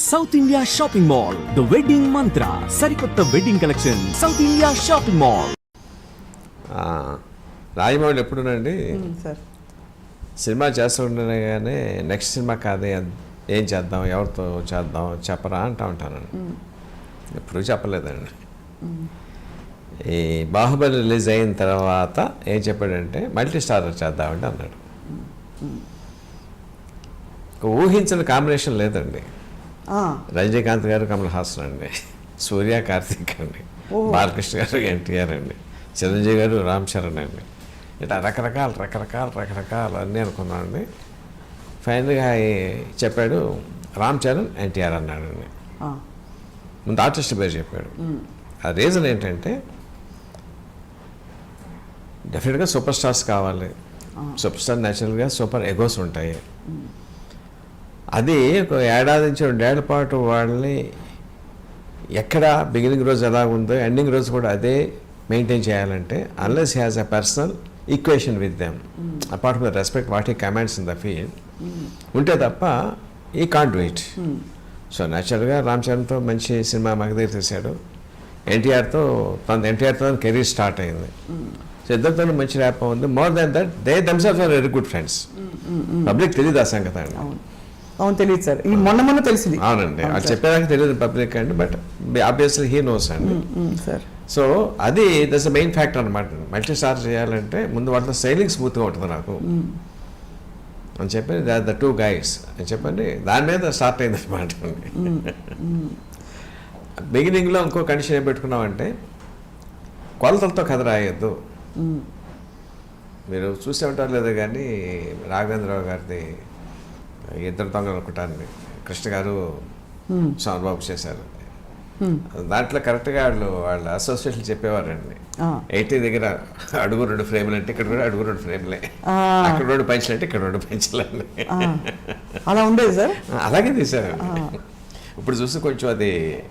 South India shopping mall the wedding mantra సరికొత్త wedding collection South India shopping mall ఆ, రాజమౌళి ఎప్పుడునండి sir. Cinema చేస్తుండగానే next cinema కాదే ఏం చేద్దాం ఎవరితో చేద్దాం చెప్పరా? అంటా ఉంటానండి. ఎప్పుడు చెప్పలేదండి. ఈ బాహుబలి రిలీజ్ అయిన తర్వాత ఏం చెప్పాడంటే మల్టీ స్టారర్ చేద్దామండి అన్నాడు. ఊహించిన కాంబినేషన్ లేదండి. రజనీకాంత్ గారు కమల్ హాసన్ అండి. సూర్య కార్తీక్ అండి. బాలకృష్ణ గారు ఎన్టీఆర్ అండి. చిరంజీవి గారు రామ్ చరణ్ అండి. ఇట్లా రకరకాల రకరకాల రకరకాల అన్నీ అనుకున్నానండి ఫైనల్గా చెప్పాడు రామ్ చరణ్ ఎన్టీఆర్ అన్నాడండి ముందు ఆర్టిస్ట్ పేరు చెప్పాడు. ఆ రీజన్ ఏంటంటే డెఫినెట్గా సూపర్ స్టార్స్ కావాలి. సూపర్ స్టార్ న్యాచురల్గా సూపర్ ఎగోస్ ఉంటాయి. అది ఒక ఏడాది నుంచి రెండేళ్ళ పాటు వాళ్ళని ఎక్కడ బిగినింగ్ రోజు ఎలా ఉందో ఎండింగ్ రోజు కూడా అదే మెయింటైన్ చేయాలంటే unless has a personal equation with them apart from the respect what he commands in the field ఉంటే తప్ప ఈ కాంట్ వెయిట్ సో న్యాచురల్గా రామ్ చరణ్తో మంచి సినిమా మగధీర్ తీశాడు. ఎన్టీఆర్తో తన ఎన్టీఆర్తో కెరీర్ స్టార్ట్ అయింది. సో ఇద్దరితో మంచి ర్యాప్ ఉంది. More than that they themselves are very good friends public తెలియదు ఆ సంగతి. అండి అవును తెలియదు సార్. ఈ మొన్న మొన్న తెలిసింది. అవునండి. వాళ్ళు చెప్పేదాకా తెలియదు పబ్లిక్ అండి బట్ ఆబ్వియస్లీ హీ నోస్ అండి. సార్. సో అది దస్ ద మెయిన్ ఫ్యాక్టర్ అనమాట మల్టీ స్టార్ చేయాలంటే ముందు వాళ్ళతో స్టైలింగ్ స్మూత్గా ఉంటుంది నాకు. అని చెప్పి ద టూ గైడ్స్ అని చెప్పండి దాని మీద స్టార్ట్ అయింది అనమాట బిగినింగ్లో ఇంకో కండిషన్ ఏం పెట్టుకున్నామంటే కొలతలతో కథ రాయొద్దు. మీరు చూసే ఉంటారు లేదా కానీ రాఘవేంద్రరావు గారిది ఇద్దరు దొంగలు అనుకుంటారండి కృష్ణ గారు సోమబాబు చేశారు. దాంట్లో కరెక్ట్గా వాళ్ళు వాళ్ళ అసోసియేషన్ చెప్పేవారండి. ఎయిటీ దగ్గర అడుగు రెండు ఫ్రేమ్లు అంటే ఇక్కడ కూడా అడుగు రెండు ఫ్రేమ్లే. అక్కడ రెండు పంచులు అంటే ఇక్కడ రెండు పంచులు అండి. ఆ, అలా ఉండేది సార్? అలాగే తీశారు. ఇప్పుడు చూస్తే కొంచెం అది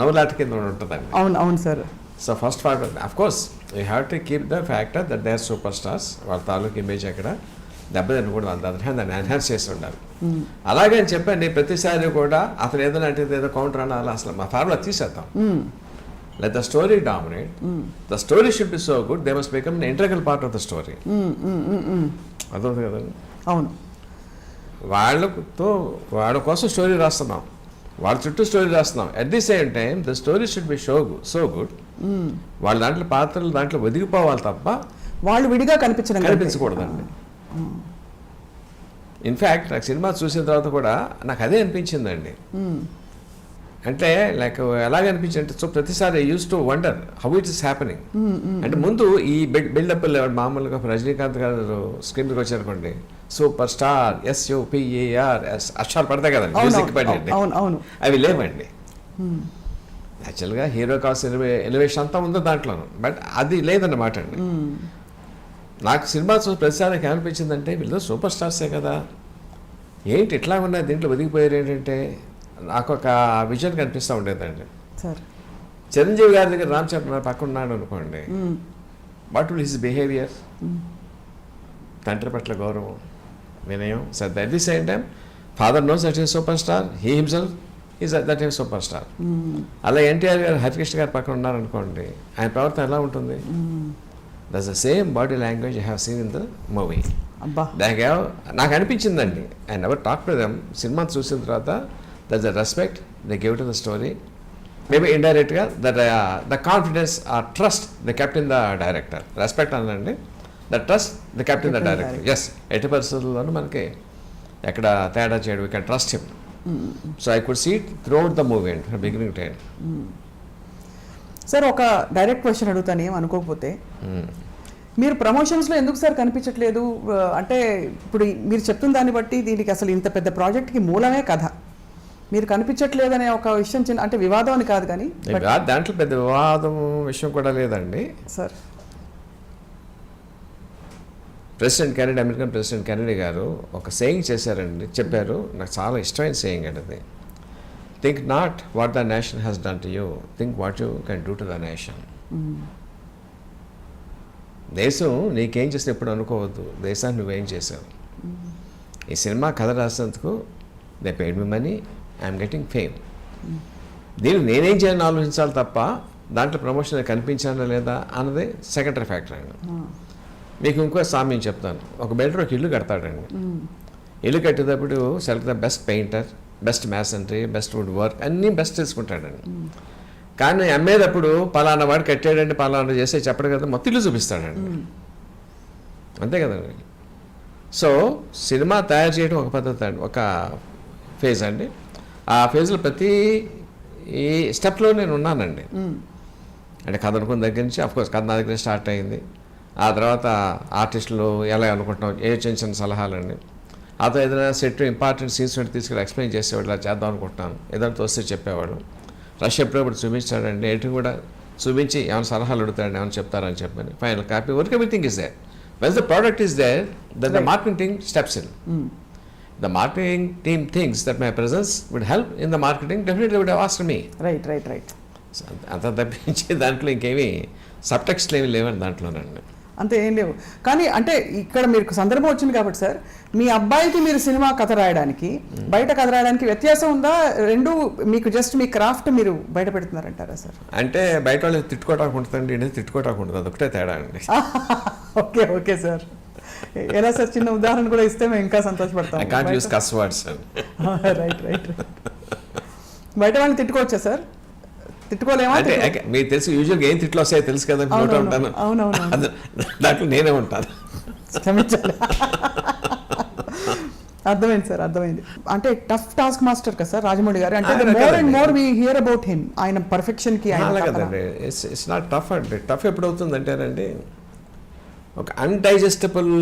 నవలాట కింద ఉంటుందండి. అవును అవును sir. So first part of course you have to keep the factor that they are super stars వాళ్ళ తాలూకు ఇమేజ్ అక్కడ దెబ్బతినకూడదు అంత అదర్ హ్యాండ్ దాన్ని ఎన్హాన్స్ చేసి ఉండాలి. అలాగే అని చెప్పండి ప్రతిసారి కూడా అతను ఏదో అంటే ఏదో కౌంటర్ అనాలి అసలు మా ఫార్ములా తీసేద్దాం. Let the story dominate the story should be so good they must become integral part of the story అర్థమవుతుంది కదండి అవును. వాళ్ళతో వాళ్ళ కోసం స్టోరీ రాస్తున్నాం. వాళ్ళ చుట్టూ స్టోరీ రాస్తున్నాం. At the same time the story should be so so good వాళ్ళ దాంట్లో పాత్రలు దాంట్లో ఒదిగిపోవాలి తప్ప వాళ్ళు విడిగా కనిపించడం. కనిపించకూడదండి. ఇన్ఫ్యాక్ట్ నాకు సినిమా చూసిన తర్వాత కూడా నాకు అదే అనిపించిందండి. అంటే లైక్ ఎలాగ అనిపించింది అంటే సో ప్రతిసారి used to wonder how it is happening అంటే ముందు ఈ బిల్డప్ మామూలుగా రజనీకాంత్ గారు స్క్రీన్ వచ్చారనుకోండి. Super star S U P A R S అక్షరాలు పడతాయి కదండి మ్యూజిక్ పడండి అవును. అవి లేవండి. యాక్చువల్గా హీరో కావాల్సిన ఎలివేషన్ అంతా ఉందో దాంట్లోనూ. బట్ అది లేదన్నమాట అండి. నాకు సినిమా చూసి ప్రతిసారి ఏమనిపించిందంటే వీళ్ళు సూపర్ స్టార్సే కదా. ఏంటి ఇట్లా ఉన్నాయి? దీంట్లో ఒదిగిపోయారు ఏంటంటే నాకు ఒక విజన్ కనిపిస్తూ ఉండేదండి. సార్. చిరంజీవి గారి దగ్గర రామ్ చరణ్ గారు పక్కన ఉన్నాడు అనుకోండి. What will his behaviour? తండ్రి పట్ల గౌరవం వినయం sir that the same time father knows that is super star he himself is that is super star అలా ఎన్టీఆర్ గారు హరికృష్ణ గారు పక్కన ఉన్నారనుకోండి ఆయన ప్రవర్తన ఎలా ఉంటుంది? That's the same body language I have seen in the movie అబ్బా. దానికి నాకు అనిపించిందండి. I never talk to them cinema చూసిన తర్వాత that the respect the give to the story maybe ఇండైరెక్ట్గా that the confidence or trust the captain the director respect అనండి. The trust the captain the director is ఎట్టి పరిస్థితుల్లోనూ మనకి ఎక్కడ తేడా చేయడం. Can trust him so I could see throughout the movie and beginning to end sir ఒక direct question అడుగుతాను. ఏం అనుకోకపోతే మీరు ప్రమోషన్స్లో ఎందుకు సార్ కనిపించట్లేదు? అంటే ఇప్పుడు మీరు చెప్తున్న దాన్ని బట్టి దీనికి అసలు ఇంత పెద్ద ప్రాజెక్ట్కి మూలమే కథ. మీరు కనిపించట్లేదనే ఒక విషయం చిన్న అంటే వివాదం అని కాదు కానీ దాంట్లో పెద్ద వివాదం విషయం కూడా లేదండి. Sir. President Kennedy American president Kennedy గారు ఒక సేయింగ్ చేశారండి చెప్పారు. నాకు చాలా ఇష్టమైన సేయింగ్ అండి అది. Think not what the nation has done to you think what you can do to the nation దేశం నీకేం చేసిన ఎప్పుడు అనుకోవద్దు. దేశాన్ని నువ్వేం చేసావు? ఈ సినిమా కథ రాసినందుకు they paid me money I'm getting fame దీనికి నేనేం చేయాలని ఆలోచించాలి తప్ప దాంట్లో ప్రమోషన్ కనిపించానా లేదా అన్నది సెకండరీ ఫ్యాక్టర్ అండి. మీకు ఇంకో సామ్యం చెప్తాను. ఒక బిల్డర్ ఒక ఇల్లు కడతాడండి. ఇల్లు కట్టేటప్పుడు select the best painter best masonry best wood work అన్నీ బెస్ట్ తీసుకుంటాడండి. కానీ అమ్మేటప్పుడు పలానా వాడు కట్టాడండి పలానా చేస్తే చెప్పడు కదా మొత్తం ఇల్లు చూపిస్తాడండి. అంతే కదండి సో సినిమా తయారు చేయడం ఒక పద్ధతి అండి ఒక ఫేజ్ అండి. ఆ ఫేజ్లో ప్రతి ఈ స్టెప్లో నేను ఉన్నానండి. అంటే కథ అనుకున్న దగ్గర నుంచి అఫ్కోర్స్ కథ నా దగ్గర స్టార్ట్ అయింది. ఆ తర్వాత ఆర్టిస్టులు ఎలా అనుకుంటున్నాం ఏ చిన్న చిన్న సలహాలండి. ఆ తర్వాత ఏదైనా సెట్ ఇంపార్టెంట్ సీన్స్ ఉంటే తీసుకెళ్ళి ఎక్స్ప్లెయిన్ చేసేవాడు ఇలా చేద్దాం అనుకుంటున్నాను ఏదైనా తోస్తే చెప్పేవాడు. రష్ ఎప్పుడప్పుడు చూపించాడండి. ఎటు కూడా చూపించి ఏమైనా సలహాలు అడుగుతాడండి ఏమైనా చెప్తారని చెప్పని. Final copy work everything is there when the product is there then the marketing team steps in marketing team thinks that my presence would help in the marketing, definitely would have asked me. Right right right అంత తప్పించి దాంట్లో ఇంకేమి subtext ఏమి లేవండి దాంట్లోనండి. అంతే ఏం లేవు. కానీ అంటే ఇక్కడ మీకు సందర్భం వచ్చింది కాబట్టి సార్ మీ అబ్బాయికి మీరు సినిమా కథ రాయడానికి బయట కథ రాయడానికి వ్యత్యాసం ఉందా? రెండు మీకు జస్ట్ మీ క్రాఫ్ట్ మీరు బయట పెడుతున్నారంటారా సార్? అంటే బయట వాళ్ళు తిట్టుకోవడానికి ఉంటుందండి తిట్టుకోవడానికి ఉంటుంది అదొకటే తేడా అండి. Okay okay sir. ఎలా సార్ చిన్న ఉదాహరణ కూడా ఇస్తే మేము ఇంకా సంతోషపడతాం రైట్ రైట్ బయట వాళ్ళని తిట్టుకోవచ్చా సార్? తిట్టుకోలేమా? అంటే మీకు తెలుసు యూజువల్గా ఏం తిట్లు వస్తాయో తెలుసు కదా నోట ఉంటాను. అవునవును. దాంట్లో నేనే ఉంటాను. క్షమించాలి అర్థమైంది సార్ అర్థమైంది. అంటే టఫ్ టాస్క్ మాస్టర్ కదా సార్ రాజమౌళి గారు. అంటే more and. More we hear about him ఆయన పర్ఫెక్షన్కి ఆయన. కదండి ఇట్స్ నాట్ టఫ్ అండి. టఫ్ ఎప్పుడు అవుతుంది అంటేనండి ఒక అన్డైజెస్టబుల్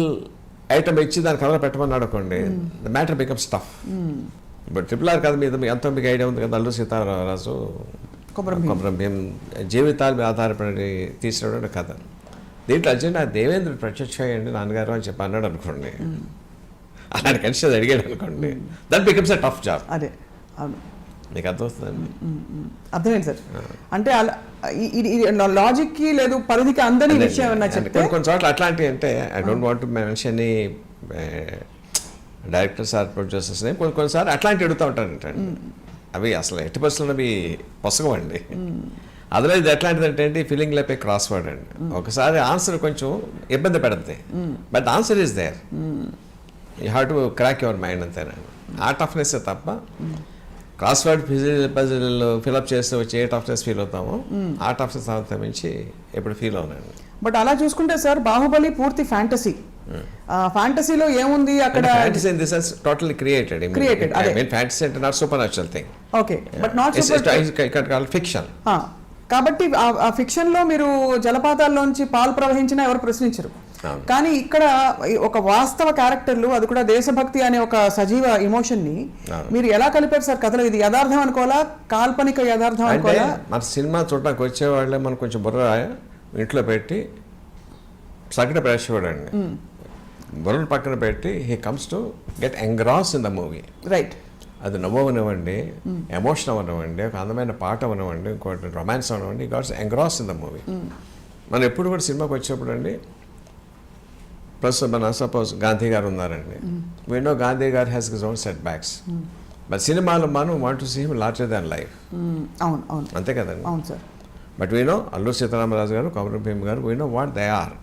ఐటమ్ ఇచ్చి దాని కలర్ పెట్టమని అనుకోండి ద మ్యాటర్ బికమ్స్ టఫ్ ఇప్పుడు ట్రిపుల్ ఆర్ కదా మీద ఎంతో మీకు ఐడియా ఉంది కదా అల్లు సీతారామరాజు. భీం. జీవితాల ఆధారపడి తీసినటువంటి కథ. దీంట్లో అర్జెంట్ ఆ దేవేంద్ర ప్రత్యక్ష అయ్యండి నాన్నగారు అని చెప్పి అన్నాడు అనుకోండి. అలాంటి కనిష్ట అడిగాడు అనుకోండి. That becomes a tough job అదే అవును. మీకు అర్థమవుతుందండి? అర్థమైంది సార్. అంటే అలా ఈ- ఇది లాజిక్కి లేదు పరిధికి అందని అదే, విషయం ఏమన్నా చెప్తే? కొన్ని కొన్ని చోట్ల అట్లాంటివి అంటే I don't want to mention directors or producers కొన్ని కొన్నిసార్లు అట్లాంటివి అడుగుతూ ఉంటారంటండి. అవి అసలు ఎట్టి పరిస్థితుల్లో అవి పొసగవండి. అందులో ఇది ఎట్లాంటిది అంటే అండి ఫీలింగ్ లేపే క్రాస్ వర్డ్ అండి. ఒకసారి ఆన్సర్ కొంచెం ఇబ్బంది పెడుతుంది but answer is there you have to crack your mind అంతేనండి. ఆ టఫ్నెస్ తప్ప క్రాస్ వర్డ్ పజిల్ ఫిల్అప్ చేస్తే వచ్చి ఏ టఫ్నెస్ ఫీల్ అవుతామో ఆ టఫ్నెస్ అంతా మించి ఎప్పుడు ఫీల్ అవునండి. బట్ అలా చూసుకుంటే సార్ బాహుబలి పూర్తి ఫ్యాంటసీ ఫ్యాంటసీలో ఏముంది అక్కడ? Fantasy in this sense totally created I. Mean fantasy అంటే not super natural thing okay but not fiction కాబట్టి ఆ- ఫిక్షన్లో మీరు జలపాతాల్లోంచి పాలు ప్రవహించినా ఎవరు ప్రశ్నించరు. కానీ ఇక్కడ ఒక వాస్తవ క్యారెక్టర్లు అది కూడా దేశభక్తి అనే ఒక సజీవ ఎమోషన్ని. మీరు ఎలా కలిపారు సార్? కథలో ఇది యథార్థం అనుకోవాలా? కాల్పనిక యథార్థం అనుకోవాలా? మన సినిమా చూడడానికి వచ్చే వాళ్ళే మనం కొంచెం బుర్ర ఇంట్లో పెట్టి సగటు ప్రేక్షకుడు అండి బుర్రను పక్కన పెట్టి he comes to get engross in the movie right అది నవ్వు అవనివ్వండి ఎమోషన్ అవనివ్వండి ఒక అందమైన పాట అవనివ్వండి ఇంకోటి రొమాన్స్ అవనివ్వండి gets engross in the movie మనం ఎప్పుడు కూడా సినిమాకి వచ్చేప్పుడు అండి ప్లస్ మన సపోజ్ గాంధీ గారు ఉన్నారండి. వీ నో గాంధీ గారు has his own setbacks but సినిమాలో మనం want to see him larger than life అవును అవును. అంతే కదండి. అవును sir. But we know Alluri Sitaramaraju గారు కొమరం భీమ్ గారు we know what they are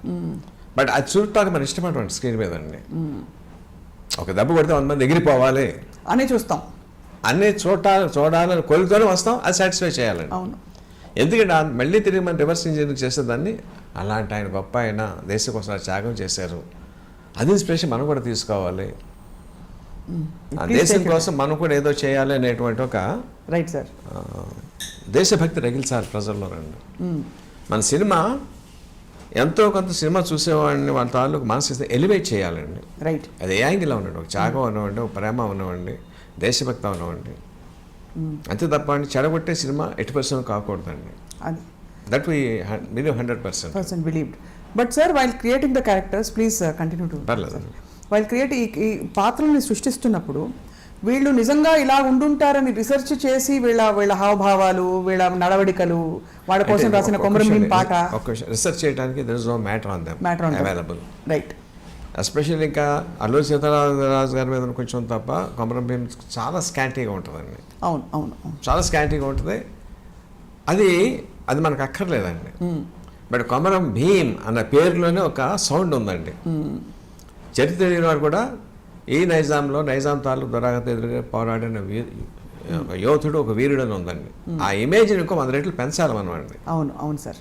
but అది చూడటానికి మన ఇష్టపడమండి స్క్రీన్ మీద అండి. ఒక దెబ్బ కొడితే వంద మంది ఎగిరిపోవాలి. అని చూస్తాం. అన్నీ చూడ చూడాలని కోరికతోనే వస్తాం. అది సాటిస్ఫై చేయాలండి. అవును. ఎందుకంటే మళ్ళీ తిరిగి మనం రివర్స్ ఇంజనీరింగ్ చేసేదాన్ని అలాంటి ఆయన గొప్ప ఆయన దేశం కోసం త్యాగం చేశారు. అది ఇన్స్పిరేషన్ మనం కూడా తీసుకోవాలి. దేశం. కోసం మనం కూడా ఏదో చేయాలి అనేటువంటి ఒక రైట్ సార్ దేశభక్తి రగిల్చాలి ప్రజల్లో రండి మన సినిమా ఎంతో కొంత సినిమా చూసేవాడిని వాళ్ళ తాలూకు మనసు ఎలివేట్ చేయాలండి. రైట్ అది ఏ యాంగిల్ ఉన్నండి ఒక త్యాగం ఉన్నవండి ఒక ప్రేమ ఉన్నవండి దేశభక్తి ఉన్నవండి అంతే తప్ప అండి చెడగొట్టే సినిమా ఎట్టి పర్సెంట్ కాకూడదండి. అది. That we believe hundred percent person believed but sir while creating the characters please continue to పర్లేదు. వైల్ క్రియేట్ ఈ పాత్రల్ని సృష్టిస్తున్నప్పుడు వీళ్ళు నిజంగా ఇలా ఉండుంటారని రీసెర్చ్ చేసి వీళ్ళ వీళ్ళ హావభావాలు వీళ్ళ నడవడికలు వాళ్ళ కోసం రాసిన కొమరం పాట. రీసెర్చ్ చేయడానికి there is no matter on them them. Available right especially ఇంకా అల్లూరి సీతారామరాజు గారి మీద కొంచెం తప్ప కొమరం భీం చాలా స్కాంటీగా ఉంటుందండి. అవును అవును అవును. చాలా స్కాంటీగా ఉంటుంది. అది అది మనకు అక్కర్లేదండి. బట్ కొమరం భీమ్ అన్న పేరులోనే ఒక సౌండ్ ఉందండి. చరిత్ర తెలియని వారు కూడా ఈ నైజాంలో నైజాం తాలూకు దురాగత ఎదురుగా పోరాడిన వీరు ఒక యోధుడు ఒక వీరుడు అని ఉందండి. ఆ ఇమేజ్ని ఇంకో వంద రెట్లు పెంచాలి మనం అండి. అవును అవును సార్.